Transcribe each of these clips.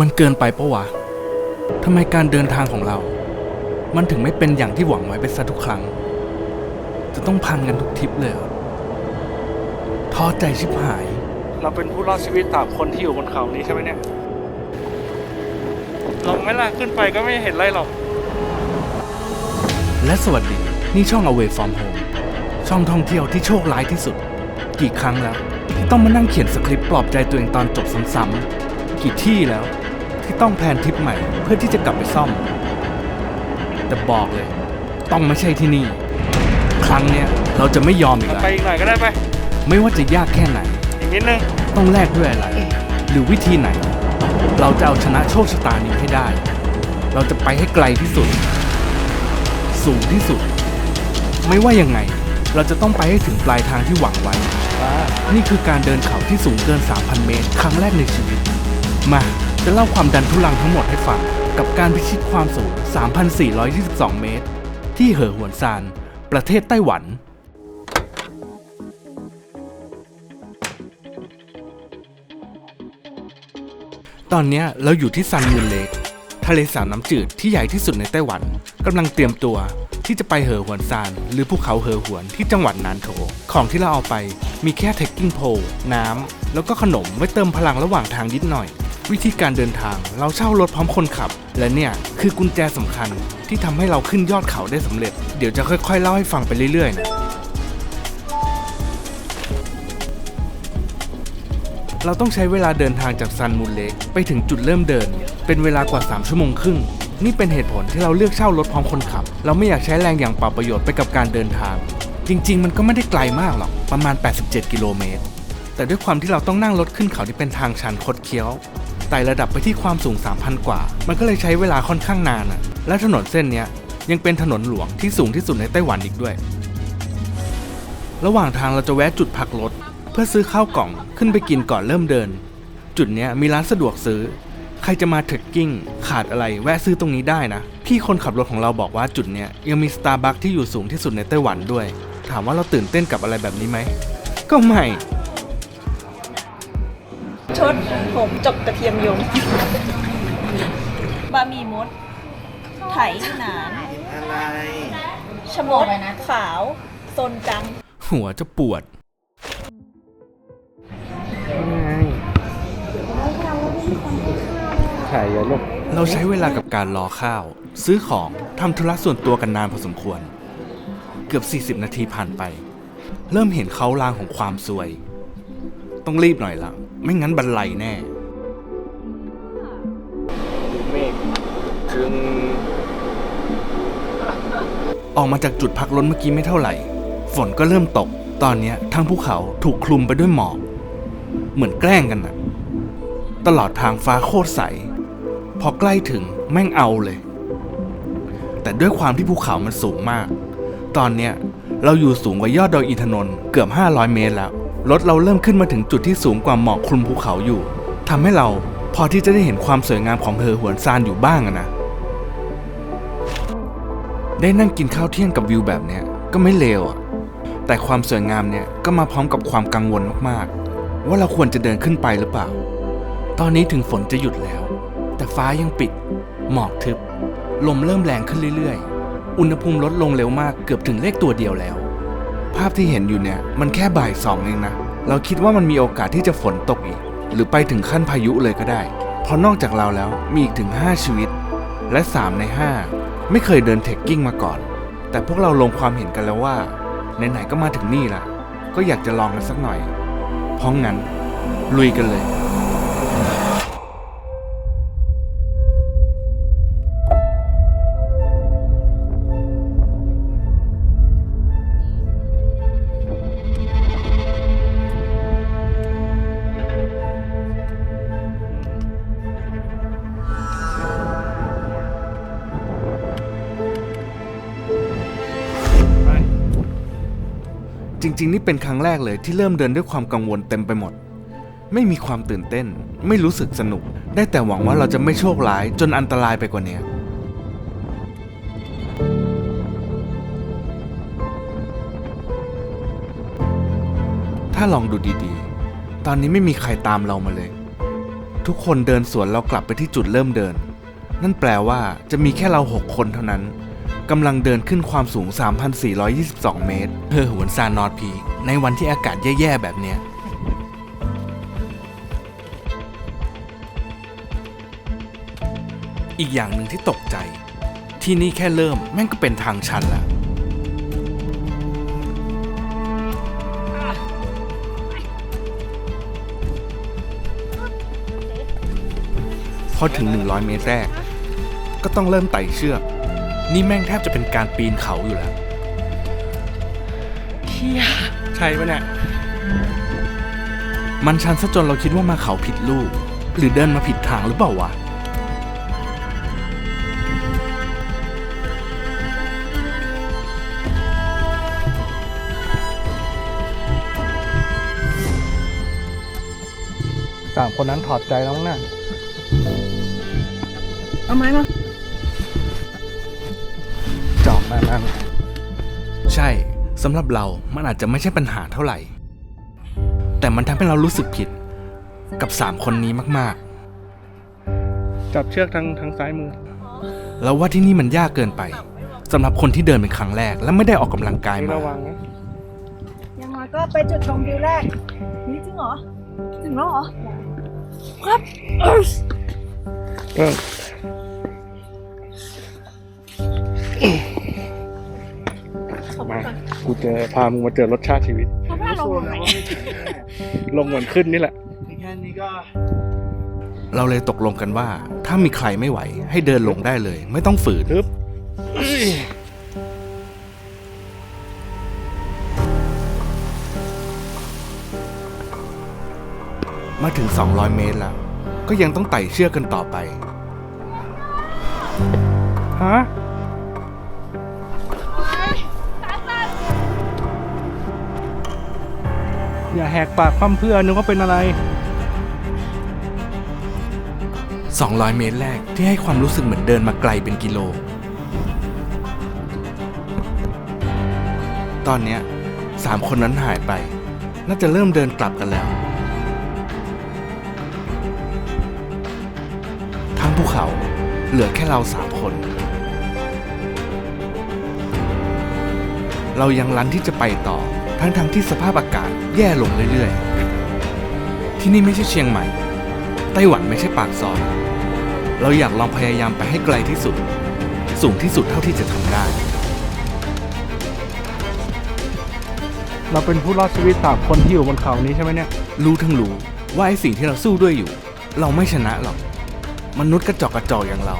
มันเกินไปปะวะทำไมการเดินทางของเรา มันถึงไม่เป็นอย่างที่หวังไว้ไปซะทุกครั้ง จะต้องพังกันทุกทริปเลยเหรอท้อใจชิบหาย เราเป็นผู้รอดชีวิตสามคนที่อยู่บนเขานี้ใช่ไหมเนี่ยลงไม่ล่ะขึ้นไปก็ไม่เห็นไรหรอก และสวัสดี นี่ช่อง Away from Home ช่องท่องเที่ยวที่โชคร้ายที่สุด กี่ครั้งแล้ว ที่ต้องมานั่งเขียนสคริปต์ปลอบใจตัวเองตอนจบซ้ำๆกี่ที่แล้ว ที่ต้องแพลนทริปใหม่เพื่อที่จะกลับไปซ่อม แต่บอกเลย ต้องไม่ใช่ที่นี่ ครั้งเนี้ยเราจะไม่ยอมอีกแล้วไปอีกหน่อยก็ได้ไป ไม่ว่าจะยากแค่ไหน อีกนิดนึง ต้องแลกด้วยอะไร หรือวิธีไหน เราจะเอาชนะโชคชะตานี้ให้ได้ เราจะไปให้ไกลที่สุด สูงที่สุด ไม่ว่ายังไง เราจะต้องไปให้ถึงปลายทางที่หวังไว้ นี่คือการเดินเขาที่สูงเกิน 3,000 เมตร ครั้งแรกในชีวิต มา จะเล่าความดันทุลังทั้งหมดให้ฟัง กับการพิชิตความสูง 3,422 เมตร ที่เหอหวนซาน ประเทศไต้หวัน ตอนนี้เราอยู่ที่ซันมูนเลกทะเลสาบน้ำจืดที่ใหญ่ที่สุดในไต้หวันกำลังเตรียมตัวที่จะไปเหอหวนซาน หรือภูเขาเหอหวนที่จังหวัดนานโถ ของที่เราเอาไปมีแค่เทคกิ้งโพลน้ำแล้วก็ขนมไว้เติมพลังระหว่างทางนิดหน่อย วิธีการเดินทางเราเช่ารถพร้อมคนขับ และเนี่ยคือกุญแจสำคัญที่ทำให้เราขึ้นยอดเขาได้สำเร็จ เดี๋ยวจะค่อย ๆ เล่าให้ฟังไปเรื่อยๆนะเราต้องใช้เวลาเดินทางจากซันมูนเลกไปถึงจุดเริ่มเดิน เป็นเวลากว่า 3 ชั่วโมงครึ่ง นี่เป็นเหตุผลที่เราเลือกเช่ารถพร้อมคนขับ เราไม่อยากใช้แรงอย่างเปล่าประโยชน์ไปกับการเดินทาง จริง ๆ มันก็ไม่ได้ไกลมากหรอกประมาณ 87 กิโลเมตร แต่ด้วยความที่เราต้องนั่งรถขึ้นเขาที่เป็นทางชันคดเคี้ยวไต่ระดับไปที่ความสูง 3,000 กว่า มันก็เลยใช้เวลาค่อนข้างนานอะและถนนเส้นนี้ยังเป็นถนนหลวงที่สูงที่สุดในไต้หวันอีกด้วย ระหว่างทางเราจะแวะจุดพักรถ เพื่อซื้อข้าวกล่องขึ้นไปกินก่อนเริ่มเดิน จุดนี้มีร้านสะดวกซื้อ ใครจะมาเทรคกิ้งขาดอะไรแวะซื้อตรงนี้ได้นะ พี่คนขับรถของเราบอกว่าจุดนี้ยยังมีสตาร์บัคที่อยู่สูงที่สุดในไต้หวันด้วย ถามว่าเราตื่นเต้นกับอะไรแบบนี้ไหม ก็ไม่ ชดผมจบกระเทียมยงบะหมี่มด ไถหนานอะไร ชะมดขาวโซนจัง หัวจะปวด ถ่ายเยอะลูกเราใช้เวลากับการรอข้าว ซื้อของทำธุระส่วนตัวกันนานพอสมควร เกือบ 40 นาทีผ่านไป เริ่มเห็นเขาลางของความซวย ต้องรีบหน่อยละไม่งั้นบันไลแน่เมฆถึง ออกมาจากจุดพักรถเมื่อกี้ไม่เท่าไหร่ ฝนก็เริ่มตก ตอนเนี้ยทั้งภูเขาถูกคลุมไปด้วยหมอกเหมือนแกล้งกันน่ะตลอดทางฟ้าโคตรใส พอใกล้ถึงแม่งเอาเลย แต่ด้วยความที่ภูเขามันสูงมาก ตอนเนี้ยเราอยู่สูงกว่ายอดดอยอินทนนท์เกือบ 500 เมตรแล้ว รถเราเริ่มขึ้นมาถึงจุดที่สูงกว่าหมอกคลุมภูเขาอยู่ทำให้เราพอที่จะได้เห็นความสวยงามของเฮอหวนซานอยู่บ้างนะ ได้นั่งกินข้าวเที่ยงกับวิวแบบเนี้ยก็ไม่เลวอะแต่ความสวยงามเนี่ยก็มาพร้อมกับความกังวลมากๆ ว่าเราควรจะเดินขึ้นไปหรือเปล่า ตอนนี้ถึงฝนจะหยุดแล้ว แต่ฟ้ายังปิด หมอกทึบ ลมเริ่มแรงขึ้นเรื่อยๆ อุณหภูมิลดลงเร็วมากเกือบถึงเลขตัวเดียวแล้ว ภาพที่เห็นอยู่เนี่ยมันแค่บ่ายสองเองนะ เราคิดว่ามันมีโอกาสที่จะฝนตกอีก หรือไปถึงขั้นพายุเลยก็ได้ เพราะนอกจากเราแล้วมีอีกถึง 5 ชีวิต และ 3 ใน 5 ไม่เคยเดินเทคกิ้งมาก่อน แต่พวกเราลงความเห็นกันแล้วว่าไหนๆก็มาถึงนี่ละก็อยากจะลองกันสักหน่อย เพราะงั้น ลุยกันเลย ริงๆ นี่เป็นครั้งแรกเลยที่เริ่มเดินด้วยความกังวลเต็มไปหมด ไม่มีความตื่นเต้น ไม่รู้สึกสนุก ได้แต่หวังว่าเราจะไม่โชคร้ายจนอันตรายไปกว่านี้ถ้าลองดูดีๆ ตอนนี้ไม่มีใครตามเรามาเลย ทุกคนเดินสวนเรากลับไปที่จุดเริ่มเดิน นั่นแปลว่าจะมีแค่เราหกคนเท่านั้น กำลังเดินขึ้นความสูง 3,422 เมตรเพื่อหวนซานนอร์ทพีในวันที่อากาศแย่ ๆ แบบเนี้ยอีกอย่างหนึ่งที่ตกใจ ที่นี่แค่เริ่มแม่งก็เป็นทางชันละพอถึง 100 เมตรแรก ก็ต้องเริ่มไต่เชือก นี่แม่งแทบจะเป็นการปีนเขาอยู่แล้วใช่ปะเนี่ย มันชันซะจนเราคิดว่ามาเขาผิดลูก หรือเดินมาผิดทางหรือเปล่าวะ สามคนนั้นถอดใจแล้วมั้งน่ะ เอาไม้มาานั่นใช่สำหรับเรามันอาจจะไม่ใช่ปัญหาเท่าไหร่ แต่มันทำให้เรารู้สึกผิดกับสามคนนี้มากจับเชือกทางทางซ้ายมือๆแล้วว่าที่นี่มันยากเกินไปสำหรับคนที่เดินเป็นครั้งแรก และไม่ได้ออกกำลังกายนี่มา ระวังนะยังไงก็ไปจุดชมวิวแรก นี่จริงเหรอ ถึงแล้วเหรอ ครับ เอ้ย กูเจอพามึงมาเจอรสชาติชีวิต เขาพาลงไหนลงเหมือนขึ้นนี่แหละเราเลยตกลงกันว่า ถ้ามีใครไม่ไหว ให้เดินลงได้เลย ไม่ต้องฝืนทึบมาถึง 200 เมตรแล้ว ก็ยังต้องไต่เชือกกันต่อไป ฮะ อย่าแหกปากพร่ำเพื่อนึกว่าเป็นอะไร 200 เมตรแรกที่ให้ความรู้สึกเหมือนเดินมาไกลเป็นกิโล ตอนเนี้ยสามคนนั้นหายไป น่าจะเริ่มเดินกลับกันแล้ว ทั้งภูเขาเหลือแค่เราสามคน เรายังลันที่จะไปต่อ ทั้งๆทที่สภาพอากาศแย่ลงเรื่อยๆ ที่นี่ไม่ใช่เชียงใหม่ ไต้หวันไม่ใช่ปากซอย เราอยากลองพยายามไปให้ไกลที่สุด สูงที่สุดเท่าที่จะทำได้ เราเป็นผู้รอดชีวิตสามคนที่อยู่บนเขานี้ใช่ไหมเนี่ย รู้ทั้งรู้ว่าไอ้สิ่งที่เราสู้ด้วยอยู่ เราไม่ชนะหรอก มนุษย์กระจอกกระจอกอย่างเรา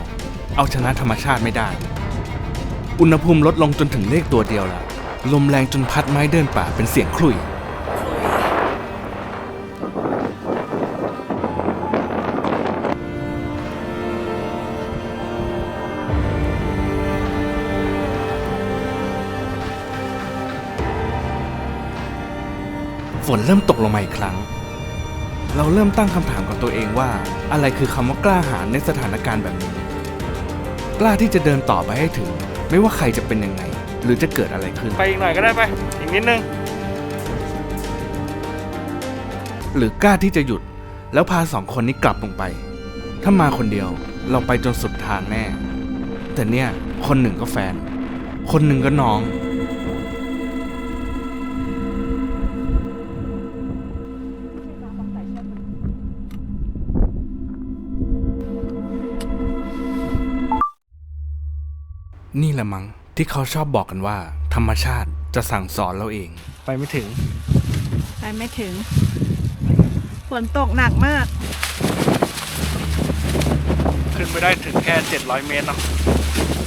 เอาชนะธรรมชาติไม่ได้ อุณหภูมิลดลงจนถึงเลขตัวเดียวแล้ว ลมแรงจนพัดไม้เดินป่าเป็นเสียงคลุย ฝนเริ่มตกลงมาอีกครั้ง เราเริ่มตั้งคำถามกับตัวเองว่า อะไรคือคำว่ากล้าหาญในสถานการณ์แบบนี้ กล้าที่จะเดินต่อไปให้ถึง ไม่ว่าใครจะเป็นยังไง หรือจะเกิดอะไรขึ้น ไปอีกหน่อยก็ได้ไป อีกนิดนึง หรือกล้าที่จะหยุด แล้วพาสองคนนี้กลับลงไป ถ้ามาคนเดียวเราไปจนสุดทางแน่ แต่เนี่ยคนหนึ่งก็แฟน คนหนึ่งก็น้อง นี่แหละมั้ง ที่เขาชอบบอกกันว่า ธรรมชาติจะสั่งสอนเราเอง ไปไม่ถึง ไปไม่ถึง ฝนตกหนักมาก ขึ้นไปได้ถึงแค่ 700 เมตรเนาะ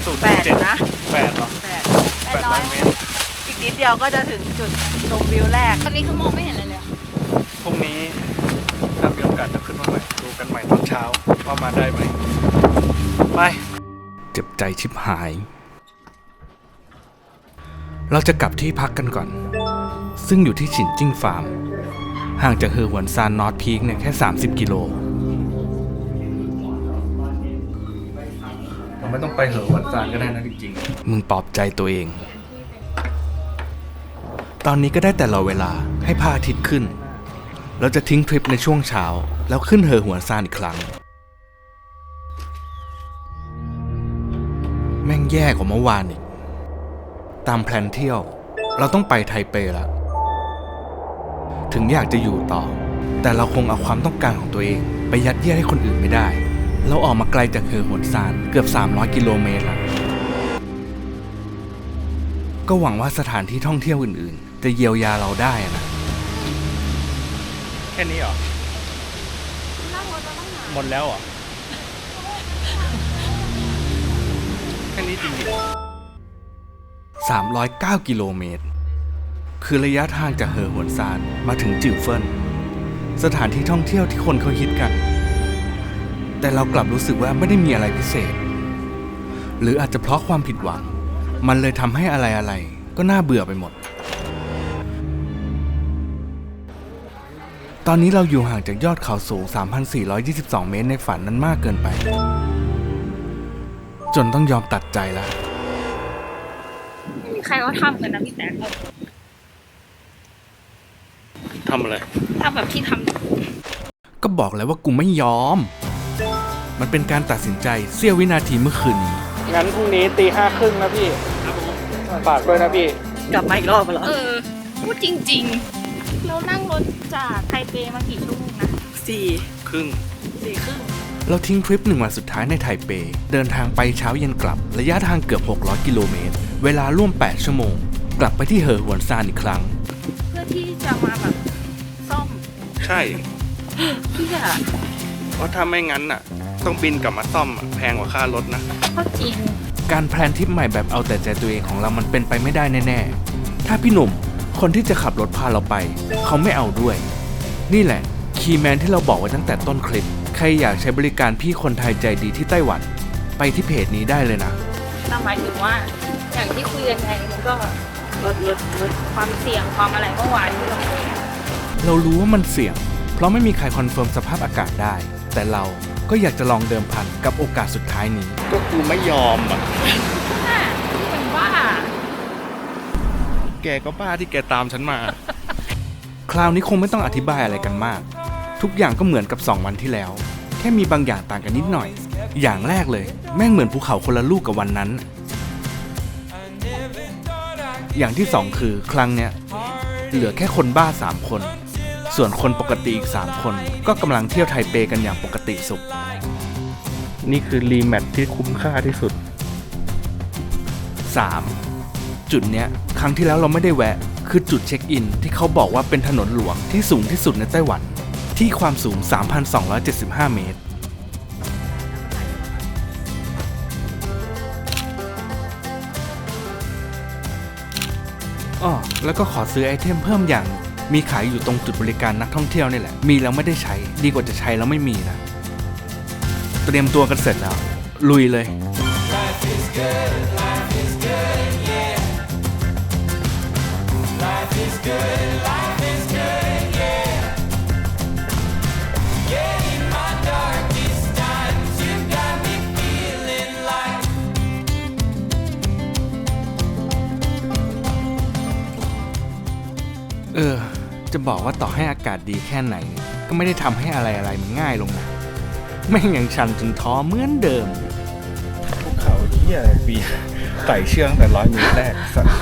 สูงแปดเจ็ดนะ แปดเหรอแปดแปดร้อยเมตร อีกนิดเดียวก็จะถึงจุดชมวิวแรก ตอนนี้คือมองไม่เห็นอะไรเลยอะพรุ่งนี้ถ้ามีโอกาสจะขึ้นมาใหม่ดูกันใหม่ตอนเช้าว่ามาได้ไหมไป เจ็บใจชิบหาย เราจะกลับที่พักกันก่อน ซึ่งอยู่ที่ฉินจิ้งฟาร์ม ห่างจากเฮอหวนซานนอร์ทพีคเนี่ยแค่ 30 กิโล เราไม่ต้องไปเหอหวนซานก็ได้นะจริงๆ มึงปลอบใจตัวเอง ตอนนี้ก็ได้แต่รอเวลาให้พระอาทิตย์ขึ้น เราจะทิ้งทริปในช่วงเช้า แล้วขึ้นเหอหัวนซานอีกครั้ง แม่งแย่กว่าเมื่อวานอีก ตามแพลนเที่ยว เราต้องไปไทเปแล้วถึงอยากจะอยู่ต่อ แต่เราคงเอาความต้องการของตัวเอง ไปยัดเยียดให้คนอื่นไม่ได้ เราออกมาไกลจากเหอหวนซานเกือบ 300 กิโลเมตรแล้วก็หวังว่าสถานที่ท่องเที่ยวอื่นๆ จะเยียวยาเราได้อะนะ แค่นี้เหรอ หมดแล้วเหรอ แค่นี้จริงดิ 309 กิโลเมตร คือระยะทางจากเหอหวนซานมาถึงจิวเฟินสถานที่ท่องเที่ยวที่คนเขาฮิตกัน แต่เรากลับรู้สึกว่าไม่ได้มีอะไรพิเศษ หรืออาจจะเพราะความผิดหวัง มันเลยทำให้อะไรอะไรๆก็น่าเบื่อไปหมด ตอนนี้เราอยู่ห่างจากยอดเขาสูง 3,422 เมตรในฝันนั้นมากเกินไป จนต้องยอมตัดใจแล้ว ใครเขาทำกันนะพี่แตกเอาทำอะไรทำแบบที่ทำก็บอกแล้วว่ากูไม่ยอม มันเป็นการตัดสินใจเสี้ยววินาทีเมื่อคืนนี้ งั้นพรุ่งนี้ตีห้าครึ่งนะพี่ฝากด้วยนะพี่ กลับมาอีกรอบเหรอ เออ พูดจริงๆ เรานั่งรถจากไทเปมากี่ชั่วโมงนะสี่ครึ่งสี่ครึ่งเราทิ้งทริปหนึ่งวันสุดท้ายในไทเป เดินทางไปเช้าเย็นกลับ ระยะทางเกือบ 600 กิโลเมตร เวลาร่วม 8 ชั่วโมง กลับไปที่เหอหวนซานอีกครั้ง เพื่อที่จะมาแบบซ่อมใช่เพื่อเพราะถ้าไม่งั้นน่ะ ต้องบินกลับมาซ่อมอะแพงกว่าค่ารถนะก็จริง การแพลนทริปใหม่แบบเอาแต่ใจตัวเองของเรามันเป็นไปไม่ได้แน่ๆ ถ้าพี่หนุ่มคนที่จะขับรถพาเราไป เขาไม่เอาด้วย นี่แหละ คีย์แมนที่เราบอกไว้ตั้งแต่ต้นคลิป ใครอยากใช้บริการพี่คนไทยใจดีที่ไต้หวัน ไปที่เพจนี้ได้เลยนะ แต่หมายถึงว่า อย่างที่คุยกันไงมันก็ลดลดลดความเสี่ยงความอะไรเมื่อวานที่เราคุยเรารู้ว่ามันเสี่ยง เพราะไม่มีใครคอนเฟิร์มสภาพอากาศได้ แต่เราก็อยากจะลองเดิมพันกับโอกาสสุดท้ายนี้ ก็กูไม่ยอมอะ น่ะที่มันว่าแกก็บ้าที่แกตามฉันมา คราวนี้คงไม่ต้องอธิบายอะไรกันมาก ทุกอย่างก็เหมือนกับ 2 วันที่แล้ว แค่มีบางอย่างต่างกันนิดหน่อย อย่างแรกเลย แม่งเหมือนภูเขาคนละลูกกับวันนั้น อย่างที่สองคือครั้งเนี้ยเหลือแค่คนบ้า 3 คน ส่วนคนปกติอีก 3 คน ก็กำลังเที่ยวไทเปกันอย่างปกติสุข นี่คือรีแมทที่คุ้มค่าที่สุด 3. จุดเนี้ยครั้งที่แล้วเราไม่ได้แวะ คือจุดเช็คอิน ที่เขาบอกว่าเป็นถนนหลวงที่สูงที่สุดในไต้หวัน ที่ความสูง 3,275 เมตร แล้วก็ขอซื้อไอเทมเพิ่มอย่างมีขายอยู่ตรงจุดบริการนักท่องเที่ยวนี่แหละ มีแล้วไม่ได้ใช้ ดีกว่าจะใช้แล้วไม่มีนะ เตรียมตัวกันเสร็จแล้ว ลุยเลย เออ จะบอกว่าต่อให้อากาศดีแค่ไหน ก็ไม่ได้ทำให้อะไรอะไรมันง่ายลงนะแม่งยังชันจนท้อเหมือนเดิมภูเขาที่อะไรปีไต่เชือกตั้งแต่ร้อยเมตรแรกสัตว์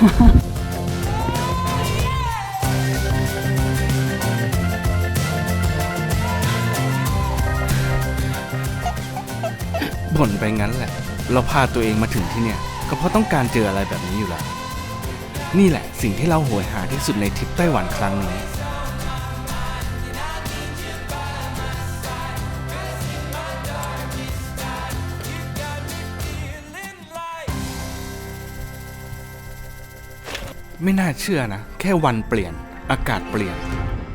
บ่นไปงั้นแหละ เราพาตัวเองมาถึงที่เนี่ย ก็เพราะต้องการเจออะไรแบบนี้อยู่แล้ว นี่แหละสิ่งที่เราโหยหาที่สุดในทริปไต้หวันครั้งนี้ไม่น่าเชื่อนะ แค่วันเปลี่ยน อากาศเปลี่ยน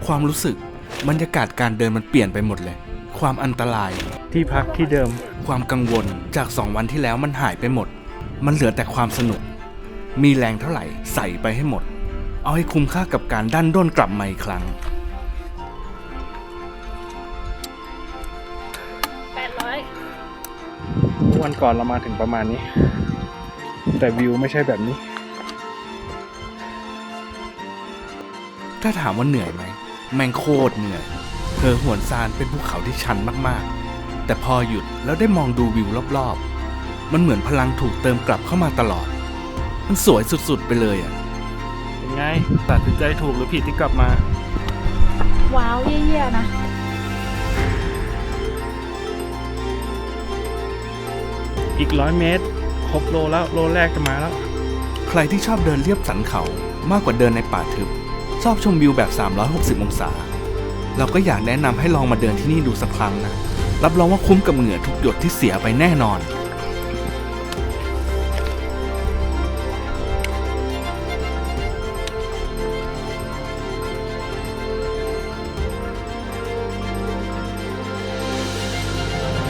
ความรู้สึก บรรยากาศการเดินมันเปลี่ยนไปหมดเลย ความอันตราย ที่พักที่เดิม ความกังวลจากสองวันที่แล้วมันหายไปหมด มันเหลือแต่ความสนุก มีแรงเท่าไหร่ใส่ไปให้หมด เอาให้คุ้มค่ากับการดันด้นกลับมาอีกครั้ง800วันก่อนเรามาถึงประมาณนี้ แต่วิวไม่ใช่แบบนี้ ถ้าถามว่าเหนื่อยไหม แม่งโคตรเหนื่อย เธอหวนซานเป็นภูเขาที่ชันมากๆ แต่พอหยุดแล้วได้มองดูวิวรอบๆ มันเหมือนพลังถูกเติมกลับเข้ามาตลอด มันสวยสุดๆไปเลยอะเป็นไงตัดสินใจถูกหรือผิดที่กลับมา ว้าวเยี่ยๆนะ อีกร้อยเมตร ครบโลแล้วโลแรกจะมาแล้ว ใครที่ชอบเดินเรียบสันเขามากกว่าเดินในป่าทึบ ชอบชมวิวแบบ 360 องศา เราก็อยากแนะนำให้ลองมาเดินที่นี่ดูสักครั้งนะ รับรองว่าคุ้มกับเหงื่อทุกหยดที่เสียไปแน่นอน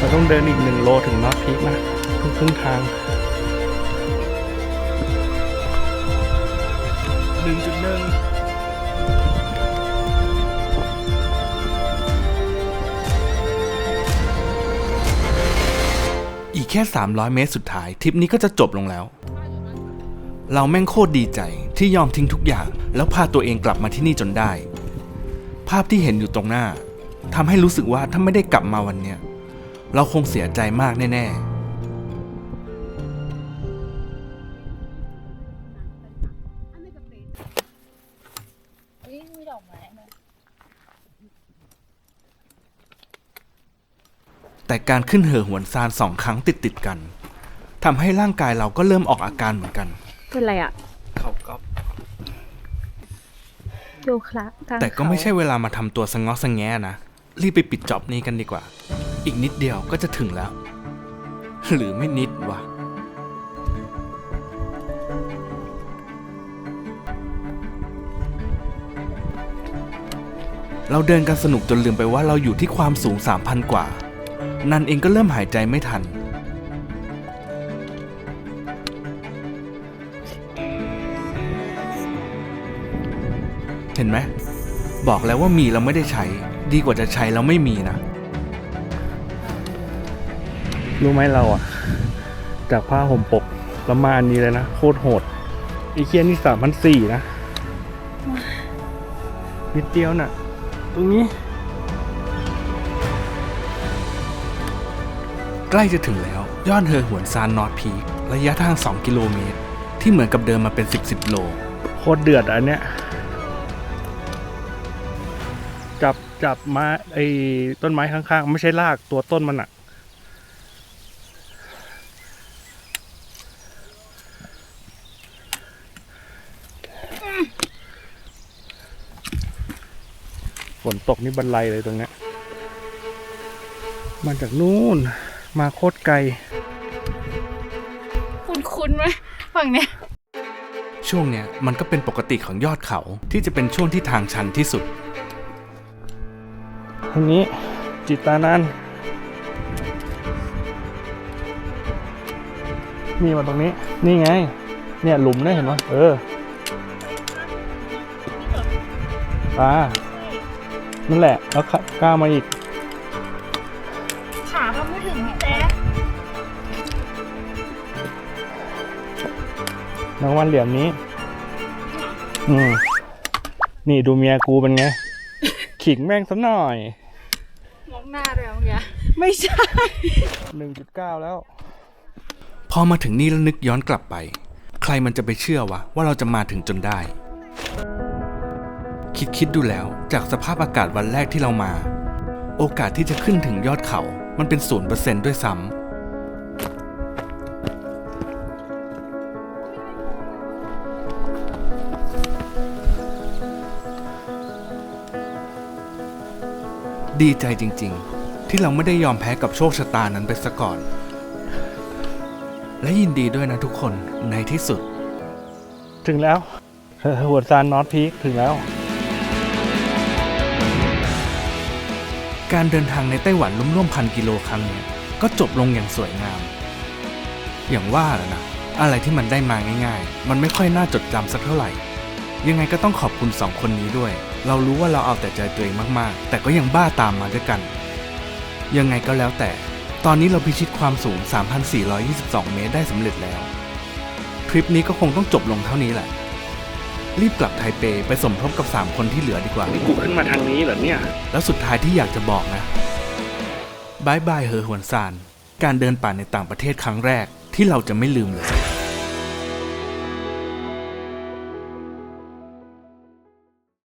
เราต้องเดินอีกหนึ่งโลถึงนอตพีกนะครึ่งครึ่งทางหนึ่งจุดหนึ่งอีกแค่ 300 เมตรสุดท้ายทริปนี้ก็จะจบลงแล้ว เราแม่งโคตรดีใจที่ยอมทิ้งทุกอย่าง แล้วพาตัวเองกลับมาที่นี่จนได้ ภาพที่เห็นอยู่ตรงหน้าทำให้รู้สึกว่าถ้าไม่ได้กลับมาวันเนี้ย เราคงเสียใจมากแน่เฮ้ยมีดอกไม้ไหมๆแต่การขึ้นเห่อหวนซานสองครั้งติดติดๆกันทำให้ร่างกายเราก็เริ่มออกอาการเหมือนกัน เป็นไรอะเขาก็โยคะกลางแต่ก็ไม่ใช่เวลามาทำตัวสงอสงแงนะ รีบไปปิดจ็อบนี้กันดีกว่า อีกนิดเดียวก็จะถึงแล้ว หรือไม่นิดวะเราเดินกันสนุกจนลืมไปว่าเราอยู่ที่ความสูง 3,000 กว่า นันเองก็เริ่มหายใจไม่ทัน เห็นไหม บอกแล้วว่ามีเราไม่ได้ใช้ ดีกว่าจะใช้แล้วไม่มีนะ รู้ไหมเราอะ จากผ้าห่มปกแล้วมาอันนี้เลยนะ โคตรโหดไอีเคียนี่สามพันสี่นะนิดเดียวน่ะ ตรงนี้ ใกล้จะถึงแล้วยอดเฮอหวนซานนอร์ทพีคระยะทาง 2 กิโลเมตร ที่เหมือนกับเดินมาเป็น 10 10โลโคตรเดือดอะอันเนี้ยจับจับมาไอ้ต้นไม้ข้างๆ ไม่ใช่รากตัวต้นมันอะ นตกนี่บันไลเลยตรงเนี้ยมาจากนู่น มาโคตรไกล คุณคุณไหมฝั่งเนี้ยช่วงเนี้ยมันก็เป็นปกติของยอดเขาที่จะเป็นช่วงที่ทางชันที่สุดทางนี้จิตานันท์นี่มาตรงนี้ นี่ไง เนี่ยหลุมเนี่ยเห็นไหมเออปลา นั่นแหละ แล้วขก้าวมาอีก ขาเขาไม่ถึงพี่แจ๊ครางวัลเหลี่ยมนี้ อืม นี่ดูเมียกูเป็นไง ขิงแม่งสักหน่อย มองหน้าเลยเมื่อกี้ไม่ใช่ หนึ่งจุดเก้าแล้ว พอมาถึงนี่แล้วนึกย้อนกลับไป ใครมันจะไปเชื่อวะว่าเราจะมาถึงจนได้ คิดคิดดูแล้ว จากสภาพอากาศวันแรกที่เรามา โอกาสที่จะขึ้นถึงยอดเขา มันเป็นศูนย์เปอร์เซนต์ด้วยซ้ำดีใจจริง ๆ ที่เราไม่ได้ยอมแพ้กับโชคชะตานั้นไปซะก่อน และยินดีด้วยนะทุกคนในที่สุด ถึงแล้วหัวซานนอตพีคถึงแล้ว การเดินทางในไต้หวันร่วมๆพันกิโลครั้งนี้ก็จบลงอย่างสวยงาม อย่างว่าแหละนะ อะไรที่มันได้มาง่ายๆ มันไม่ค่อยน่าจดจำสักเท่าไหร่ ยังไงก็ต้องขอบคุณสองคนนี้ด้วย เรารู้ว่าเราเอาแต่ใจตัวเองมากๆ แต่ก็ยังบ้าตามมาด้วยกัน ยังไงก็แล้วแต่ ตอนนี้เราพิชิตความสูง 3,422 เมตรได้สำเร็จแล้ว ทริปนี้ก็คงต้องจบลงเท่านี้แหละ รีบกลับไทเปไปสมทบกับ 3 คนที่เหลือดีกว่า นี่กูขึ้นมาทางนี้เหรอเนี่ย แล้วสุดท้ายที่อยากจะบอกนะบายบายเหอหวนซาน การเดินป่าในต่างประเทศครั้งแรกที่เราจะไม่ลืมเลย